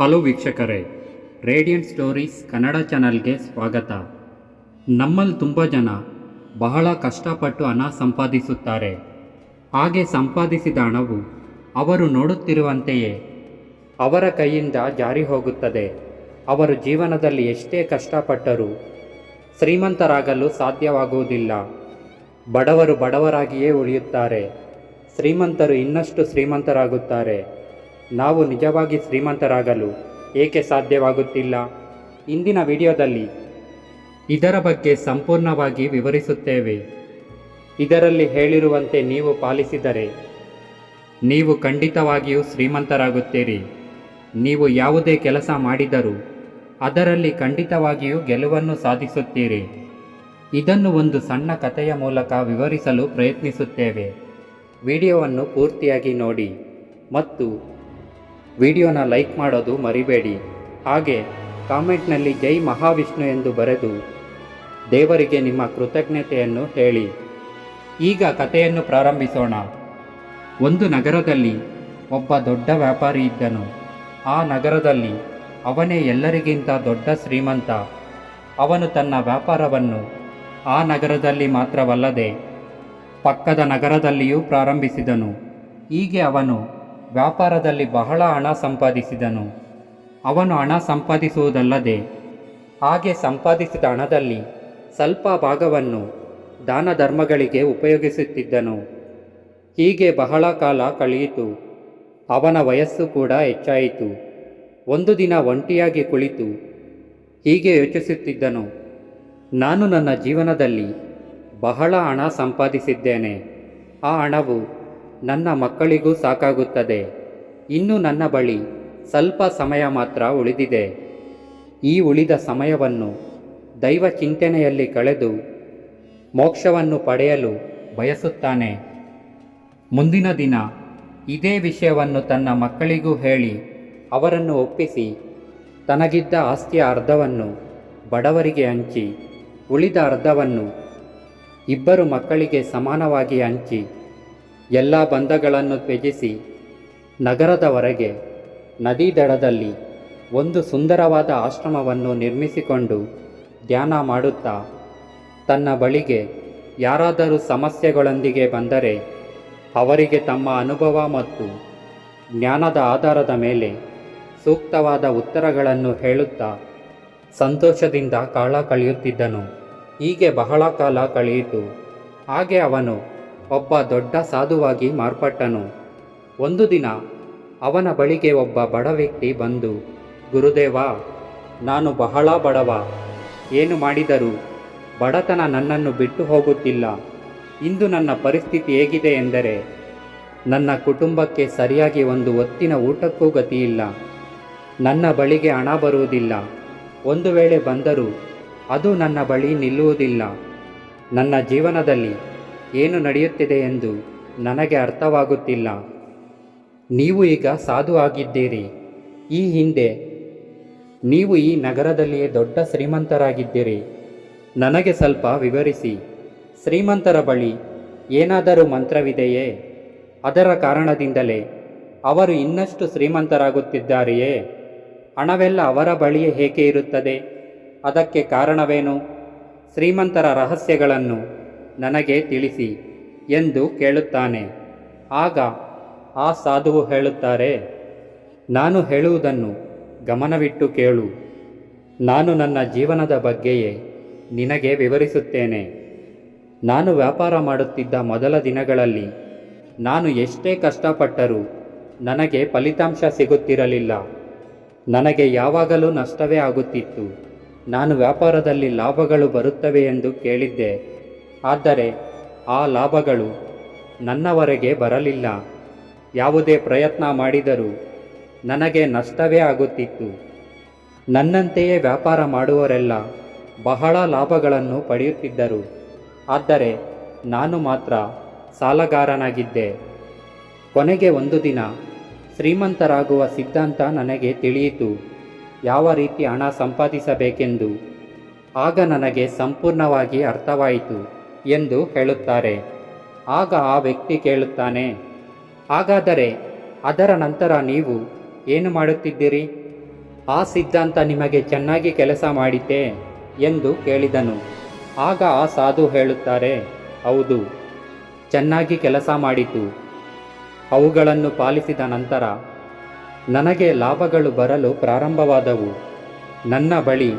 Hello ವೀಕ್ಷಕರೇ, radiant stories Kannada ಚಾನಲ್ಗೆ ಸ್ವಾಗತ. ನಮ್ಮಲ್ಲಿ ತುಂಬ ಜನ ಬಹಳ ಕಷ್ಟಪಟ್ಟು ಹಣ ಸಂಪಾದಿಸುತ್ತಾರೆ. ಹಾಗೆ ಸಂಪಾದಿಸಿದ ಹಣವು ಅವರು ನೋಡುತ್ತಿರುವಂತೆಯೇ ಅವರ ಕೈಯಿಂದ ಜಾರಿ ಹೋಗುತ್ತದೆ. ಅವರು ಜೀವನದಲ್ಲಿ ಎಷ್ಟೇ ಕಷ್ಟಪಟ್ಟರೂ ಶ್ರೀಮಂತರಾಗಲು ಸಾಧ್ಯವಾಗುವುದಿಲ್ಲ. ಬಡವರು ಬಡವರಾಗಿಯೇ ಉಳಿಯುತ್ತಾರೆ. ಶ್ರೀಮಂತರು ಇನ್ನಷ್ಟು ಶ್ರೀಮಂತರಾಗುತ್ತಾರೆ. ನಾವು ನಿಜವಾಗಿ ಶ್ರೀಮಂತರಾಗಲು ಏಕೆ ಸಾಧ್ಯವಾಗುತ್ತಿಲ್ಲ? ಇಂದಿನ ವಿಡಿಯೋದಲ್ಲಿ ಇದರ ಬಗ್ಗೆ ಸಂಪೂರ್ಣವಾಗಿ ವಿವರಿಸುತ್ತೇವೆ. ಇದರಲ್ಲಿ ಹೇಳಿರುವಂತೆ ನೀವು ಪಾಲಿಸಿದರೆ ನೀವು ಖಂಡಿತವಾಗಿಯೂ ಶ್ರೀಮಂತರಾಗುತ್ತೀರಿ. ನೀವು ಯಾವುದೇ ಕೆಲಸ ಮಾಡಿದರೂ ಅದರಲ್ಲಿ ಖಂಡಿತವಾಗಿಯೂ ಗೆಲುವನ್ನು ಸಾಧಿಸುತ್ತೀರಿ. ಇದನ್ನು ಒಂದು ಸಣ್ಣ ಕಥೆಯ ಮೂಲಕ ವಿವರಿಸಲು ಪ್ರಯತ್ನಿಸುತ್ತೇವೆ. ವಿಡಿಯೋವನ್ನು ಪೂರ್ತಿಯಾಗಿ ನೋಡಿ ಮತ್ತು ವಿಡಿಯೋನ ಲೈಕ್ ಮಾಡೋದು ಮರಿಬೇಡಿ. ಹಾಗೆ ಕಾಮೆಂಟ್ನಲ್ಲಿ ಜೈ ಮಹಾವಿಷ್ಣು ಎಂದು ಬರೆದು ದೇವರಿಗೆ ನಿಮ್ಮ ಕೃತಜ್ಞತೆಯನ್ನು ಹೇಳಿ. ಈಗ ಕಥೆಯನ್ನು ಪ್ರಾರಂಭಿಸೋಣ. ಒಂದು ನಗರದಲ್ಲಿ ಒಬ್ಬ ದೊಡ್ಡ ವ್ಯಾಪಾರಿ ಇದ್ದನು. ಆ ನಗರದಲ್ಲಿ ಅವನೇ ಎಲ್ಲರಿಗಿಂತ ದೊಡ್ಡ ಶ್ರೀಮಂತ. ಅವನು ತನ್ನ ವ್ಯಾಪಾರವನ್ನು ಆ ನಗರದಲ್ಲಿ ಮಾತ್ರವಲ್ಲದೆ ಪಕ್ಕದ ನಗರದಲ್ಲಿಯೂ ಪ್ರಾರಂಭಿಸಿದನು. ಹೀಗೆ ಅವನು ವ್ಯಾಪಾರದಲ್ಲಿ ಬಹಳ ಹಣ ಸಂಪಾದಿಸಿದನು. ಅವನು ಹಣ ಸಂಪಾದಿಸುವುದಲ್ಲದೆ, ಹಾಗೆ ಸಂಪಾದಿಸಿದ ಹಣದಲ್ಲಿ ಸ್ವಲ್ಪ ಭಾಗವನ್ನು ದಾನ ಧರ್ಮಗಳಿಗೆ ಉಪಯೋಗಿಸುತ್ತಿದ್ದನು. ಹೀಗೆ ಬಹಳ ಕಾಲ ಕಳೆಯಿತು. ಅವನ ವಯಸ್ಸು ಕೂಡ ಹೆಚ್ಚಾಯಿತು. ಒಂದು ದಿನ ಒಂಟಿಯಾಗಿ ಕುಳಿತು, ಹೀಗೆ ಯೋಚಿಸುತ್ತಿದ್ದನು, ನಾನು ನನ್ನ ಜೀವನದಲ್ಲಿ ಬಹಳ ಹಣ ಸಂಪಾದಿಸಿದ್ದೇನೆ. ಆ ಹಣವು ನನ್ನ ಮಕ್ಕಳಿಗೂ ಸಾಕಾಗುತ್ತದೆ. ಇನ್ನು ನನ್ನ ಬಳಿ ಸ್ವಲ್ಪ ಸಮಯ ಮಾತ್ರ ಉಳಿದಿದೆ. ಈ ಉಳಿದ ಸಮಯವನ್ನು ದೈವ ಚಿಂತನೆಯಲ್ಲಿ ಕಳೆದು ಮೋಕ್ಷವನ್ನು ಪಡೆಯಲು ಬಯಸುತ್ತಾನೆ. ಮುಂದಿನ ದಿನ ಇದೇ ವಿಷಯವನ್ನು ತನ್ನ ಮಕ್ಕಳಿಗೂ ಹೇಳಿ ಅವರನ್ನು ಒಪ್ಪಿಸಿ ತನಗಿದ್ದ ಆಸ್ತಿಯ ಅರ್ಧವನ್ನು ಬಡವರಿಗೆ ಹಂಚಿ ಉಳಿದ ಅರ್ಧವನ್ನು ಇಬ್ಬರು ಮಕ್ಕಳಿಗೆ ಸಮಾನವಾಗಿ ಹಂಚಿ ಎಲ್ಲ ಬಂಧಗಳನ್ನು ತ್ಯಜಿಸಿ ನಗರದವರೆಗೆ ನದಿ ದಡದಲ್ಲಿ ಒಂದು ಸುಂದರವಾದ ಆಶ್ರಮವನ್ನು ನಿರ್ಮಿಸಿಕೊಂಡು ಧ್ಯಾನ ಮಾಡುತ್ತಾ ತನ್ನ ಬಳಿಗೆ ಯಾರಾದರೂ ಸಮಸ್ಯೆಗಳೊಂದಿಗೆ ಬಂದರೆ ಅವರಿಗೆ ತಮ್ಮ ಅನುಭವ ಮತ್ತು ಜ್ಞಾನದ ಆಧಾರದ ಮೇಲೆ ಸೂಕ್ತವಾದ ಉತ್ತರಗಳನ್ನು ಹೇಳುತ್ತಾ ಸಂತೋಷದಿಂದ ಕಾಲ ಕಳೆಯುತ್ತಿದ್ದನು. ಹೀಗೆ ಬಹಳ ಕಾಲ ಕಳೆಯಿತು. ಹಾಗೆ ಅವನು ಒಬ್ಬ ದೊಡ್ಡ ಸಾಧುವಾಗಿ ಮಾರ್ಪಟ್ಟನು. ಒಂದು ದಿನ ಅವನ ಬಳಿಗೆ ಒಬ್ಬ ಬಡ ವ್ಯಕ್ತಿ ಬಂದು, ಗುರುದೇವ, ನಾನು ಬಹಳ ಬಡವ. ಏನು ಮಾಡಿದರೂ ಬಡತನ ನನ್ನನ್ನು ಬಿಟ್ಟು ಹೋಗುತ್ತಿಲ್ಲ. ಇಂದು ನನ್ನ ಪರಿಸ್ಥಿತಿ ಹೇಗಿದೆ ಎಂದರೆ, ನನ್ನ ಕುಟುಂಬಕ್ಕೆ ಸರಿಯಾಗಿ ಒಂದು ಒತ್ತಿನ ಊಟಕ್ಕೂ ಗತಿಯಿಲ್ಲ. ನನ್ನ ಬಳಿಗೆ ಹಣ ಬರುವುದಿಲ್ಲ. ಒಂದು ವೇಳೆ ಬಂದರೂ ಅದು ನನ್ನ ಬಳಿ ನಿಲ್ಲುವುದಿಲ್ಲ. ನನ್ನ ಜೀವನದಲ್ಲಿ ಏನು ನಡೆಯುತ್ತಿದೆ ಎಂದು ನನಗೆ ಅರ್ಥವಾಗುತ್ತಿಲ್ಲ. ನೀವು ಈಗ ಸಾಧು ಆಗಿದ್ದೀರಿ. ಈ ಹಿಂದೆ ನೀವು ಈ ನಗರದಲ್ಲಿಯೇ ದೊಡ್ಡ ಶ್ರೀಮಂತರಾಗಿದ್ದೀರಿ. ನನಗೆ ಸ್ವಲ್ಪ ವಿವರಿಸಿ. ಶ್ರೀಮಂತರ ಬಳಿ ಏನಾದರೂ ಮಂತ್ರವಿದೆಯೇ? ಅದರ ಕಾರಣದಿಂದಲೇ ಅವರು ಇನ್ನಷ್ಟು ಶ್ರೀಮಂತರಾಗುತ್ತಿದ್ದಾರೆಯೇ? ಹಣವೆಲ್ಲ ಅವರ ಬಳಿಯೇ ಹೇಗೆ ಇರುತ್ತದೆ? ಅದಕ್ಕೆ ಕಾರಣವೇನು? ಶ್ರೀಮಂತರ ರಹಸ್ಯಗಳನ್ನು ನನಗೆ ತಿಳಿಸಿ ಎಂದು ಕೇಳುತ್ತಾನೆ. ಆಗ ಆ ಸಾಧುವು ಹೇಳುತ್ತಾರೆ, ನಾನು ಹೇಳುವುದನ್ನು ಗಮನವಿಟ್ಟು ಕೇಳು. ನಾನು ನನ್ನ ಜೀವನದ ಬಗ್ಗೆಯೇ ನಿನಗೆ ವಿವರಿಸುತ್ತೇನೆ. ನಾನು ವ್ಯಾಪಾರ ಮಾಡುತ್ತಿದ್ದ ಮೊದಲ ದಿನಗಳಲ್ಲಿ ನಾನು ಎಷ್ಟೇ ಕಷ್ಟಪಟ್ಟರೂ ನನಗೆ ಫಲಿತಾಂಶ ಸಿಗುತ್ತಿರಲಿಲ್ಲ. ನನಗೆ ಯಾವಾಗಲೂ ನಷ್ಟವೇ ಆಗುತ್ತಿತ್ತು. ನಾನು ವ್ಯಾಪಾರದಲ್ಲಿ ಲಾಭಗಳು ಬರುತ್ತವೆ ಎಂದು ಕೇಳಿದ್ದೆ. ಆದರೆ ಆ ಲಾಭಗಳು ನನ್ನವರೆಗೆ ಬರಲಿಲ್ಲ. ಯಾವುದೇ ಪ್ರಯತ್ನ ಮಾಡಿದರೂ ನನಗೆ ನಷ್ಟವೇ ಆಗುತ್ತಿತ್ತು. ನನ್ನಂತೆಯೇ ವ್ಯಾಪಾರ ಮಾಡುವರೆಲ್ಲ ಬಹಳ ಲಾಭಗಳನ್ನು ಪಡೆಯುತ್ತಿದ್ದರು. ಆದರೆ ನಾನು ಮಾತ್ರ ಸಾಲಗಾರನಾಗಿದ್ದೆ. ಕೊನೆಗೆ ಒಂದು ದಿನ ಶ್ರೀಮಂತರಾಗುವ ಸಿದ್ಧಾಂತ ನನಗೆ ತಿಳಿಯಿತು. ಯಾವ ರೀತಿ ಹಣ ಸಂಪಾದಿಸಬೇಕೆಂದು. ಆಗ ನನಗೆ ಸಂಪೂರ್ಣವಾಗಿ ಅರ್ಥವಾಯಿತು. ಎಂದು ಹೇಳುತ್ತಾರೆ. ಆಗ ಆ ವ್ಯಕ್ತಿ ಕೇಳುತ್ತಾನೆ, ಹಾಗಾದರೆ ಅದರ ನಂತರ ನೀವು ಏನು ಮಾಡುತ್ತಿದ್ದೀರಿ? ಆ ಸಿದ್ಧಾಂತ ನಿಮಗೆ ಚೆನ್ನಾಗಿ ಕೆಲಸ ಮಾಡಿತೆ? ಎಂದು ಕೇಳಿದನು. ಆಗ ಆ ಸಾಧು ಹೇಳುತ್ತಾರೆ, ಹೌದು, ಚೆನ್ನಾಗಿ ಕೆಲಸ ಮಾಡಿತು. ಅವುಗಳನ್ನು ಪಾಲಿಸಿದ ನಂತರ ನನಗೆ ಲಾಭಗಳು ಬರಲು ಪ್ರಾರಂಭವಾದವು. ನನ್ನ ಬಳಿ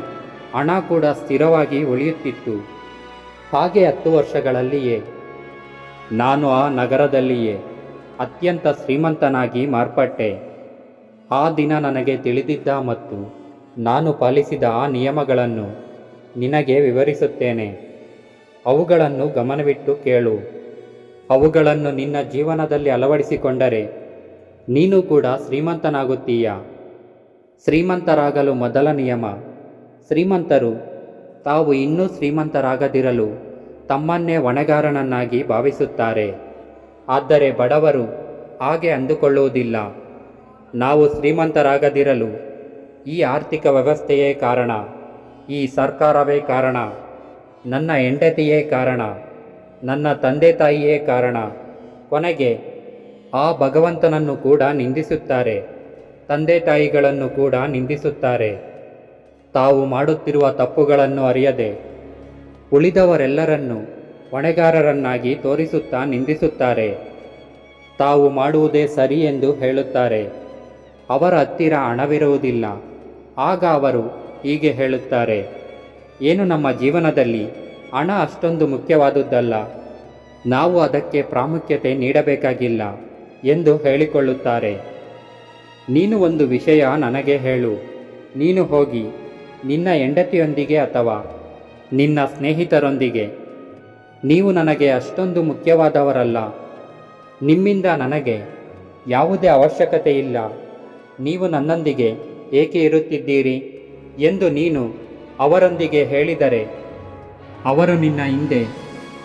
ಹಣ ಕೂಡ ಸ್ಥಿರವಾಗಿ ಉಳಿಯುತ್ತಿತ್ತು. ಹಾಗೆ ಹತ್ತು ವರ್ಷಗಳಲ್ಲಿಯೇ. ನಾನು ಆ ನಗರದಲ್ಲಿಯೇ ಅತ್ಯಂತ ಶ್ರೀಮಂತನಾಗಿ ಮಾರ್ಪಟ್ಟೆ. ಆ ದಿನ ನನಗೆ ತಿಳಿದಿದ್ದ ಮತ್ತು ನಾನು ಪಾಲಿಸಿದ ಆ ನಿಯಮಗಳನ್ನು ನಿನಗೆ ವಿವರಿಸುತ್ತೇನೆ. ಅವುಗಳನ್ನು ಗಮನವಿಟ್ಟು ಕೇಳು. ಅವುಗಳನ್ನು ನಿನ್ನ ಜೀವನದಲ್ಲಿ ಅಳವಡಿಸಿಕೊಂಡರೆ ನೀನು ಕೂಡ ಶ್ರೀಮಂತನಾಗುತ್ತೀಯ? ಶ್ರೀಮಂತರಾಗಲು ಮೊದಲ ನಿಯಮ. ಶ್ರೀಮಂತರು ತಾವು ಇನ್ನೂ ಶ್ರೀಮಂತರಾಗದಿರಲು ತಮ್ಮನ್ನೇ ಹೊಣೆಗಾರನನ್ನಾಗಿ ಭಾವಿಸುತ್ತಾರೆ. ಆದರೆ ಬಡವರು ಹಾಗೆ ಅಂದುಕೊಳ್ಳುವುದಿಲ್ಲ. ನಾವು ಶ್ರೀಮಂತರಾಗದಿರಲು ಈ ಆರ್ಥಿಕ ವ್ಯವಸ್ಥೆಯೇ ಕಾರಣ, ಈ ಸರ್ಕಾರವೇ ಕಾರಣ, ನನ್ನ ಹೆಂಡತಿಯೇ ಕಾರಣ, ನನ್ನ ತಂದೆ ತಾಯಿಯೇ ಕಾರಣ. ಕೊನೆಗೆ ಆ ಭಗವಂತನನ್ನು ಕೂಡ ನಿಂದಿಸುತ್ತಾರೆ, ತಂದೆ ತಾಯಿಗಳನ್ನು ಕೂಡ ನಿಂದಿಸುತ್ತಾರೆ. ತಾವು ಮಾಡುತ್ತಿರುವ ತಪ್ಪುಗಳನ್ನು ಅರಿಯದೆ ಉಳಿದವರೆಲ್ಲರನ್ನು ಹೊಣೆಗಾರರನ್ನಾಗಿ ತೋರಿಸುತ್ತಾ ನಿಂದಿಸುತ್ತಾರೆ. ತಾವು ಮಾಡುವುದೇ ಸರಿ ಎಂದು ಹೇಳುತ್ತಾರೆ. ಅವರ ಹತ್ತಿರ ಹಣವಿರುವುದಿಲ್ಲ. ಆಗ ಅವರು ಹೀಗೆ ಹೇಳುತ್ತಾರೆ. ಏನು ನಮ್ಮ ಜೀವನದಲ್ಲಿ ಹಣ ಅಷ್ಟೊಂದು ಮುಖ್ಯವಾದುದಲ್ಲ ನಾವು ಅದಕ್ಕೆ ಪ್ರಾಮುಖ್ಯತೆ ನೀಡಬೇಕಾಗಿಲ್ಲ ಎಂದು ಹೇಳಿಕೊಳ್ಳುತ್ತಾರೆ. ನೀನು ಒಂದು ವಿಷಯ ನನಗೆ ಹೇಳು. ನೀನು ಹೋಗಿ ನಿನ್ನ ಹೆಂಡತಿಯೊಂದಿಗೆ ಅಥವಾ ನಿನ್ನ ಸ್ನೇಹಿತರೊಂದಿಗೆ. ನೀವು ನನಗೆ ಅಷ್ಟೊಂದು ಮುಖ್ಯವಾದವರಲ್ಲ. ನಿಮ್ಮಿಂದ ನನಗೆ ಯಾವುದೇ ಅವಶ್ಯಕತೆ ಇಲ್ಲ ನೀವು ನನ್ನೊಂದಿಗೆ ಏಕೆ ಇರುತ್ತಿದ್ದೀರಿ ಎಂದು ನೀನು ಅವರೊಂದಿಗೆ ಹೇಳಿದರೆ, ಅವರು ನಿನ್ನ ಹಿಂದೆ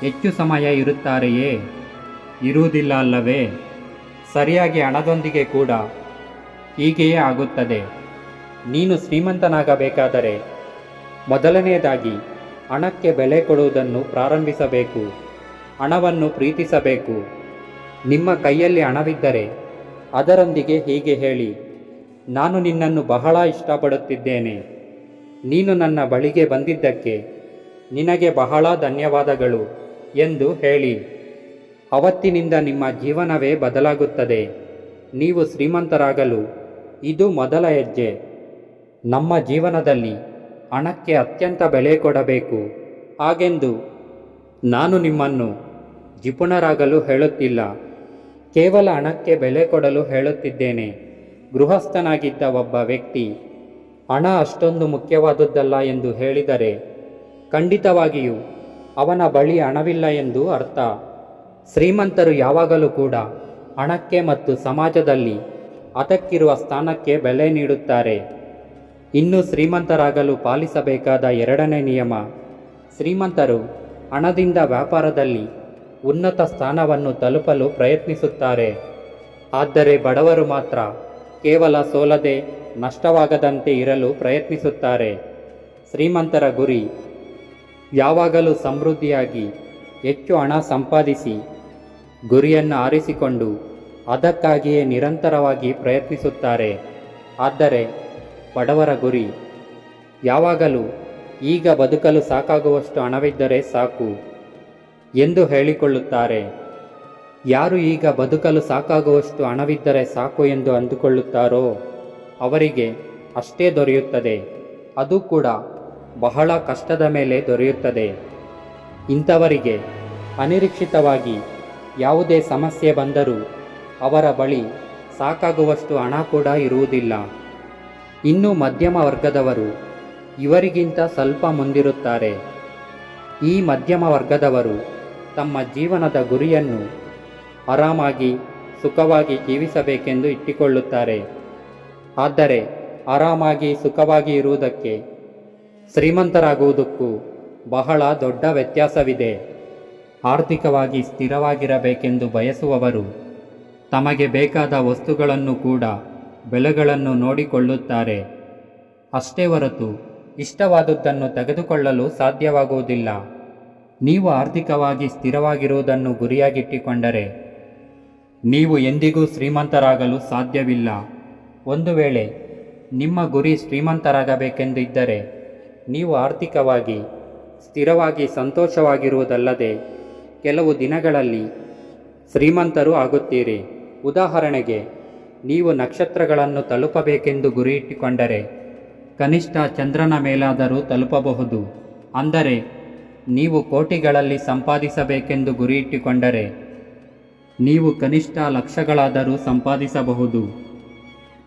ಹೆಚ್ಚು ಸಮಯ ಇರುತ್ತಾರೆಯೇ? ಇರುವುದಿಲ್ಲ ಅಲ್ಲವೇ? ಸರಿಯಾಗಿ ಹಣದೊಂದಿಗೆ ಕೂಡ ಹೀಗೆಯೇ ಆಗುತ್ತದೆ. ನೀನು ಶ್ರೀಮಂತನಾಗಬೇಕಾದರೆ ಮೊದಲನೆಯದಾಗಿ ಹಣಕ್ಕೆ ಬೆಲೆ ಕೊಡುವುದನ್ನು ಪ್ರಾರಂಭಿಸಬೇಕು, ಹಣವನ್ನು ಪ್ರೀತಿಸಬೇಕು. ನಿಮ್ಮ ಕೈಯಲ್ಲಿ ಹಣವಿದ್ದರೆ ಅದರೊಂದಿಗೆ ಹೀಗೆ ಹೇಳಿ, ನಾನು ನಿನ್ನನ್ನು ಬಹಳ ಇಷ್ಟಪಡುತ್ತಿದ್ದೇನೆ. ನೀನು ನನ್ನ ಬಳಿಗೆ ಬಂದಿದ್ದಕ್ಕೆ ನಿನಗೆ ಬಹಳ ಧನ್ಯವಾದಗಳು ಎಂದು ಹೇಳಿ. ಅವತ್ತಿನಿಂದ ನಿಮ್ಮ ಜೀವನವೇ ಬದಲಾಗುತ್ತದೆ. ನೀವು ಶ್ರೀಮಂತರಾಗಲು ಇದು ಮೊದಲ ಹೆಜ್ಜೆ. ನಮ್ಮ ಜೀವನದಲ್ಲಿ ಹಣಕ್ಕೆ ಅತ್ಯಂತ ಬೆಲೆ ಕೊಡಬೇಕು. ಹಾಗೆಂದು ನಾನು ನಿಮ್ಮನ್ನು ಜಿಪುಣರಾಗಲು ಹೇಳುತ್ತಿಲ್ಲ. ಕೇವಲ ಹಣಕ್ಕೆ ಬೆಲೆ ಕೊಡಲು ಹೇಳುತ್ತಿದ್ದೇನೆ. ಗೃಹಸ್ಥನಾಗಿದ್ದ ಒಬ್ಬ ವ್ಯಕ್ತಿ, ಹಣ ಅಷ್ಟೊಂದು ಮುಖ್ಯವಾದದ್ದಲ್ಲ ಎಂದು ಹೇಳಿದರೆ ಖಂಡಿತವಾಗಿಯೂ ಅವನ ಬಳಿ ಹಣವಿಲ್ಲ ಎಂದು ಅರ್ಥ. ಶ್ರೀಮಂತರು ಯಾವಾಗಲೂ ಕೂಡ ಹಣಕ್ಕೆ ಮತ್ತು ಸಮಾಜದಲ್ಲಿ ಅದಕ್ಕಿರುವ ಸ್ಥಾನಕ್ಕೆ ಬೆಲೆ ನೀಡುತ್ತಾರೆ. ಇನ್ನು ಶ್ರೀಮಂತರಾಗಲು ಪಾಲಿಸಬೇಕಾದ ಎರಡನೇ ನಿಯಮ. ಶ್ರೀಮಂತರು ಹಣದಿಂದ ವ್ಯಾಪಾರದಲ್ಲಿ ಉನ್ನತ ಸ್ಥಾನವನ್ನು ತಲುಪಲು ಪ್ರಯತ್ನಿಸುತ್ತಾರೆ. ಆದರೆ ಬಡವರು ಮಾತ್ರ ಕೇವಲ ಸೋಲದೆ ನಷ್ಟವಾಗದಂತೆ ಇರಲು ಪ್ರಯತ್ನಿಸುತ್ತಾರೆ. ಶ್ರೀಮಂತರ ಗುರಿ, ಯಾವಾಗಲೂ ಸಮೃದ್ಧಿಯಾಗಿ ಹೆಚ್ಚು ಹಣ ಸಂಪಾದಿಸಿ ಗುರಿಯನ್ನು ಆರಿಸಿಕೊಂಡು ಅದಕ್ಕಾಗಿಯೇ ನಿರಂತರವಾಗಿ ಪ್ರಯತ್ನಿಸುತ್ತಾರೆ. ಆದರೆ ಬಡವರ ಗುರಿ. ಯಾವಾಗಲೂ ಈಗ ಬದುಕಲು ಸಾಕಾಗುವಷ್ಟು ಹಣವಿದ್ದರೆ ಸಾಕು ಎಂದು ಹೇಳಿಕೊಳ್ಳುತ್ತಾರೆ. ಯಾರು ಈಗ ಬದುಕಲು ಸಾಕಾಗುವಷ್ಟು ಹಣವಿದ್ದರೆ ಸಾಕು ಎಂದು ಅಂದುಕೊಳ್ಳುತ್ತಾರೋ ಅವರಿಗೆ ಅಷ್ಟೇ ದೊರೆಯುತ್ತದೆ. ಅದು ಕೂಡ ಬಹಳ ಕಷ್ಟದ ಮೇಲೆ ದೊರೆಯುತ್ತದೆ. ಇಂಥವರಿಗೆ ಅನಿರೀಕ್ಷಿತವಾಗಿ ಯಾವುದೇ ಸಮಸ್ಯೆ ಬಂದರೂ ಅವರ ಬಳಿ ಸಾಕಾಗುವಷ್ಟು ಹಣ ಕೂಡ ಇರುವುದಿಲ್ಲ. ಇನ್ನು ಮಧ್ಯಮ ವರ್ಗದವರು ಇವರಿಗಿಂತ ಸ್ವಲ್ಪ ಮುಂದಿರುತ್ತಾರೆ. ಈ ಮಧ್ಯಮ ವರ್ಗದವರು ತಮ್ಮ ಜೀವನದ ಗುರಿಯನ್ನು ಆರಾಮಾಗಿ, ಸುಖವಾಗಿ ಜೀವಿಸಬೇಕೆಂದು ಇಟ್ಟುಕೊಳ್ಳುತ್ತಾರೆ. ಆದರೆ ಆರಾಮಾಗಿ, ಸುಖವಾಗಿ ಇರುವುದಕ್ಕೆ ಶ್ರೀಮಂತರಾಗುವುದಕ್ಕೂ ಬಹಳ ದೊಡ್ಡ ವ್ಯತ್ಯಾಸವಿದೆ. ಆರ್ಥಿಕವಾಗಿ ಸ್ಥಿರವಾಗಿರಬೇಕೆಂದು ಬಯಸುವವರು ತಮಗೆ ಬೇಕಾದ ವಸ್ತುಗಳನ್ನು ಕೂಡ ಬೆಲೆಗಳನ್ನು ನೋಡಿಕೊಳ್ಳುತ್ತಾರೆ. ಅಷ್ಟೇ ಹೊರತು ಇಷ್ಟವಾದದ್ದನ್ನು ತೆಗೆದುಕೊಳ್ಳಲು ಸಾಧ್ಯವಾಗುವುದಿಲ್ಲ. ನೀವು ಆರ್ಥಿಕವಾಗಿ ಸ್ಥಿರವಾಗಿರುವುದನ್ನು ಗುರಿಯಾಗಿಟ್ಟುಕೊಂಡರೆ ನೀವು ಎಂದಿಗೂ ಶ್ರೀಮಂತರಾಗಲು ಸಾಧ್ಯವಿಲ್ಲ. ಒಂದು ವೇಳೆ ನಿಮ್ಮ ಗುರಿ ಶ್ರೀಮಂತರಾಗಬೇಕೆಂದಿದ್ದರೆ ನೀವು ಆರ್ಥಿಕವಾಗಿ ಸ್ಥಿರವಾಗಿ ಸಂತೋಷವಾಗಿರುವುದಲ್ಲದೆ ಕೆಲವು ದಿನಗಳಲ್ಲಿ ಶ್ರೀಮಂತರು ಆಗುತ್ತೀರಿ. ಉದಾಹರಣೆಗೆ ನೀವು ನಕ್ಷತ್ರಗಳನ್ನು ತಲುಪಬೇಕೆಂದು ಗುರಿ ಇಟ್ಟುಕೊಂಡರೆ ಕನಿಷ್ಠ ಚಂದ್ರನ ಮೇಲಾದರೂ ತಲುಪಬಹುದು. ಅಂದರೆ, ನೀವು ಕೋಟಿಗಳಲ್ಲಿ ಸಂಪಾದಿಸಬೇಕೆಂದು ಗುರಿ ಇಟ್ಟುಕೊಂಡರೆ ನೀವು ಕನಿಷ್ಠ ಲಕ್ಷಗಳಾದರೂ ಸಂಪಾದಿಸಬಹುದು.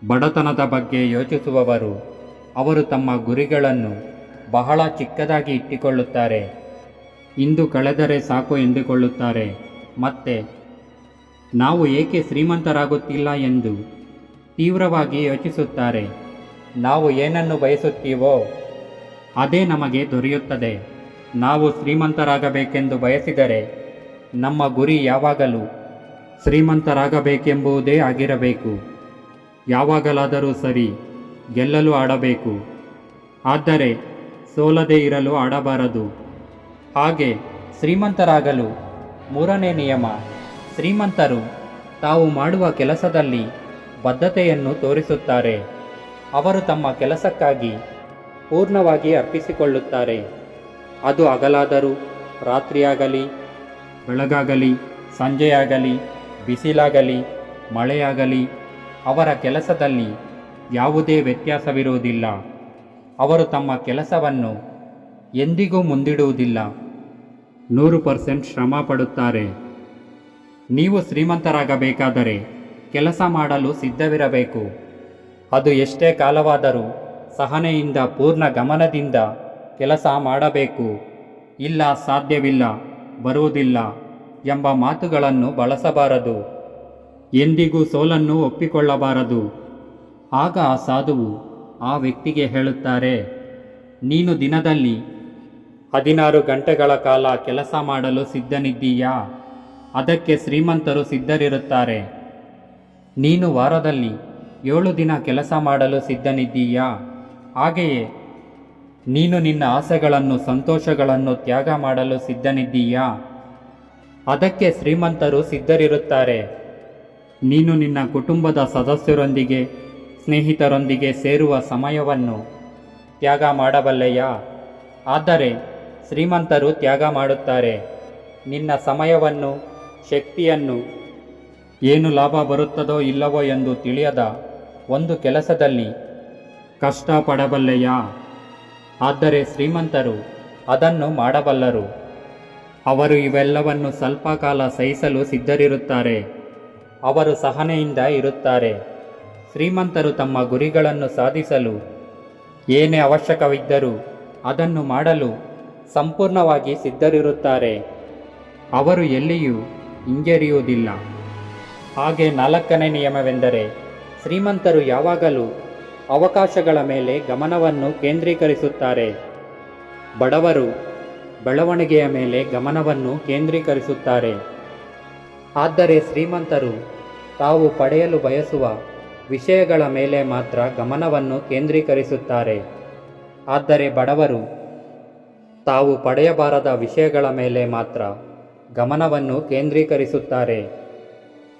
ಬಡತನದ ಬಗ್ಗೆ ಯೋಚಿಸುವವರು ಅವರು ತಮ್ಮ ಗುರಿಗಳನ್ನು ಬಹಳ ಚಿಕ್ಕದಾಗಿ ಇಟ್ಟುಕೊಳ್ಳುತ್ತಾರೆ. ಇಂದು ಕಳೆದರೆ ಸಾಕು ಎಂದುಕೊಳ್ಳುತ್ತಾರೆ. ಮತ್ತೆ ನಾವು ಏಕೆ ಶ್ರೀಮಂತರಾಗುತ್ತಿಲ್ಲ ಎಂದು ತೀವ್ರವಾಗಿ ಯೋಚಿಸುತ್ತಾರೆ. ನಾವು ಏನನ್ನು ಬಯಸುತ್ತೀವೋ ಅದೇ ನಮಗೆ ದೊರೆಯುತ್ತದೆ. ನಾವು ಶ್ರೀಮಂತರಾಗಬೇಕೆಂದು ಬಯಸಿದರೆ ನಮ್ಮ ಗುರಿ ಯಾವಾಗಲೂ ಶ್ರೀಮಂತರಾಗಬೇಕೆಂಬುದೇ ಆಗಿರಬೇಕು. ಯಾವಾಗಲಾದರೂ ಸರಿ ಗೆಲ್ಲಲು ಆಡಬೇಕು. ಆದರೆ ಸೋಲದೇ ಇರಲು ಆಡಬಾರದು. ಹಾಗೆ ಶ್ರೀಮಂತರಾಗಲು ಮೂರನೇ ನಿಯಮ ಶ್ರೀಮಂತರು ತಾವು ಮಾಡುವ ಕೆಲಸದಲ್ಲಿ ಬದ್ಧತೆಯನ್ನು ತೋರಿಸುತ್ತಾರೆ. ಅವರು ತಮ್ಮ ಕೆಲಸಕ್ಕಾಗಿ ಪೂರ್ಣವಾಗಿ ಅರ್ಪಿಸಿಕೊಳ್ಳುತ್ತಾರೆ. ಅದು ಅಗಲಾದರೂ ರಾತ್ರಿಯಾಗಲಿ, ಬೆಳಗಾಗಲಿ, ಸಂಜೆಯಾಗಲಿ, ಬಿಸಿಲಾಗಲಿ, ಮಳೆಯಾಗಲಿ, ಅವರ ಕೆಲಸದಲ್ಲಿ ಯಾವುದೇ ವ್ಯತ್ಯಾಸವಿರುವುದಿಲ್ಲ. ಅವರು ತಮ್ಮ ಕೆಲಸವನ್ನು ಎಂದಿಗೂ ಮುಂದಿಡುವುದಿಲ್ಲ. ನೂರು ಪರ್ಸೆಂಟ್ ಶ್ರಮ ಪಡುತ್ತಾರೆ. ನೀವು ಶ್ರೀಮಂತರಾಗಬೇಕಾದರೆ ಕೆಲಸ ಮಾಡಲು ಸಿದ್ಧವಿರಬೇಕು. ಅದು ಎಷ್ಟೇ ಕಾಲವಾದರೂ ಸಹನೆಯಿಂದ ಪೂರ್ಣ ಗಮನದಿಂದ ಕೆಲಸ ಮಾಡಬೇಕು. ಇಲ್ಲ, ಸಾಧ್ಯವಿಲ್ಲ, ಬರುವುದಿಲ್ಲ ಎಂಬ ಮಾತುಗಳನ್ನು ಬಳಸಬಾರದು. ಎಂದಿಗೂ ಸೋಲನ್ನು ಒಪ್ಪಿಕೊಳ್ಳಬಾರದು. ಆಗ ಆ ಸಾಧುವು ಆ ವ್ಯಕ್ತಿಗೆ ಹೇಳುತ್ತಾರೆ, ನೀನು ದಿನದಲ್ಲಿ ಹದಿನಾರು ಗಂಟೆಗಳ ಕಾಲ ಕೆಲಸ ಮಾಡಲು ಸಿದ್ಧನಿದ್ದೀಯಾ? ಅದಕ್ಕೆ ಶ್ರೀಮಂತರು ಸಿದ್ಧರಿರುತ್ತಾರೆ. ನೀನು ವಾರದಲ್ಲಿ ಏಳು ದಿನ ಕೆಲಸ ಮಾಡಲು ಸಿದ್ಧನಿದ್ದೀಯಾ? ಹಾಗೆಯೇ ನೀನು ನಿನ್ನ ಆಸೆಗಳನ್ನು ಸಂತೋಷಗಳನ್ನು ತ್ಯಾಗ ಮಾಡಲು ಸಿದ್ಧನಿದ್ದೀಯಾ? ಅದಕ್ಕೆ ಶ್ರೀಮಂತರು ಸಿದ್ಧರಿರುತ್ತಾರೆ. ನೀನು ನಿನ್ನ ಕುಟುಂಬದ ಸದಸ್ಯರೊಂದಿಗೆ, ಸ್ನೇಹಿತರೊಂದಿಗೆ ಸೇರುವ ಸಮಯವನ್ನು ತ್ಯಾಗ ಮಾಡಬಲ್ಲೆಯಾ? ಆದರೆ ಶ್ರೀಮಂತರು ತ್ಯಾಗ ಮಾಡುತ್ತಾರೆ. ನಿನ್ನ ಸಮಯವನ್ನು ಶಕ್ತಿಯನ್ನು ಏನು ಲಾಭ ಬರುತ್ತದೋ ಇಲ್ಲವೋ ಎಂದು ತಿಳಿಯದ ಒಂದು ಕೆಲಸದಲ್ಲಿ ಕಷ್ಟಪಡಬಲ್ಲೆಯಾ? ಆದರೆ ಶ್ರೀಮಂತರು ಅದನ್ನು ಮಾಡಬಲ್ಲರು. ಅವರು ಇವೆಲ್ಲವನ್ನು ಸ್ವಲ್ಪ ಕಾಲ ಸಹಿಸಲು ಸಿದ್ಧರಿರುತ್ತಾರೆ. ಅವರು ಸಹನೆಯಿಂದ ಇರುತ್ತಾರೆ. ಶ್ರೀಮಂತರು ತಮ್ಮ ಗುರಿಗಳನ್ನು ಸಾಧಿಸಲು ಏನೇ ಅವಶ್ಯಕವಿದ್ದರೂ ಅದನ್ನು ಮಾಡಲು ಸಂಪೂರ್ಣವಾಗಿ ಸಿದ್ಧರಿರುತ್ತಾರೆ. ಅವರು ಎಲ್ಲಿಯೂ ಹಿಂಜರಿಯುವುದಿಲ್ಲ. ಹಾಗೆ ನಾಲ್ಕನೇ ನಿಯಮವೆಂದರೆ, ಶ್ರೀಮಂತರು ಯಾವಾಗಲೂ ಅವಕಾಶಗಳ ಮೇಲೆ ಗಮನವನ್ನು ಕೇಂದ್ರೀಕರಿಸುತ್ತಾರೆ. ಬಡವರು ಬೆಳವಣಿಗೆಯ ಮೇಲೆ ಗಮನವನ್ನು ಕೇಂದ್ರೀಕರಿಸುತ್ತಾರೆ. ಆದರೆ ಶ್ರೀಮಂತರು ತಾವು ಪಡೆಯಲು ಬಯಸುವ ವಿಷಯಗಳ ಮೇಲೆ ಮಾತ್ರ ಗಮನವನ್ನು ಕೇಂದ್ರೀಕರಿಸುತ್ತಾರೆ. ಆದರೆ ಬಡವರು ತಾವು ಪಡೆಯಬಾರದ ವಿಷಯಗಳ ಮೇಲೆ ಮಾತ್ರ ಗಮನವನ್ನು ಕೇಂದ್ರೀಕರಿಸುತ್ತಾರೆ.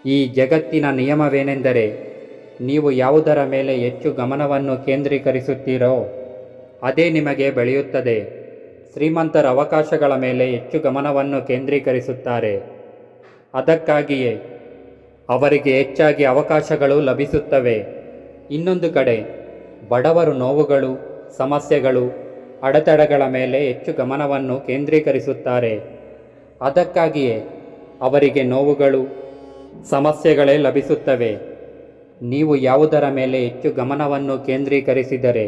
ಈ ಜಗತ್ತಿನ ನಿಯಮವೇನೆಂದರೆ ನೀವು ಯಾವುದರ ಮೇಲೆ ಹೆಚ್ಚು ಗಮನವನ್ನು ಕೇಂದ್ರೀಕರಿಸುತ್ತೀರೋ, ಅದೇ ನಿಮಗೆ ಬೆಳೆಯುತ್ತದೆ. ಶ್ರೀಮಂತರ ಅವಕಾಶಗಳ ಮೇಲೆ ಹೆಚ್ಚು ಗಮನವನ್ನು ಕೇಂದ್ರೀಕರಿಸುತ್ತಾರೆ. ಅದಕ್ಕಾಗಿಯೇ ಅವರಿಗೆ ಹೆಚ್ಚಾಗಿ ಅವಕಾಶಗಳು ಲಭಿಸುತ್ತವೆ. ಇನ್ನೊಂದು ಕಡೆ, ಬಡವರು ನೋವುಗಳು, ಸಮಸ್ಯೆಗಳು, ಅಡೆತಡೆಗಳ ಮೇಲೆ ಹೆಚ್ಚು ಗಮನವನ್ನು ಕೇಂದ್ರೀಕರಿಸುತ್ತಾರೆ. ಅದಕ್ಕಾಗಿಯೇ ಅವರಿಗೆ ನೋವುಗಳು, ಸಮಸ್ಯೆಗಳೇ ಲಭಿಸುತ್ತವೆ. ನೀವು ಯಾವುದರ ಮೇಲೆ ಹೆಚ್ಚು ಗಮನವನ್ನು ಕೇಂದ್ರೀಕರಿಸಿದರೆ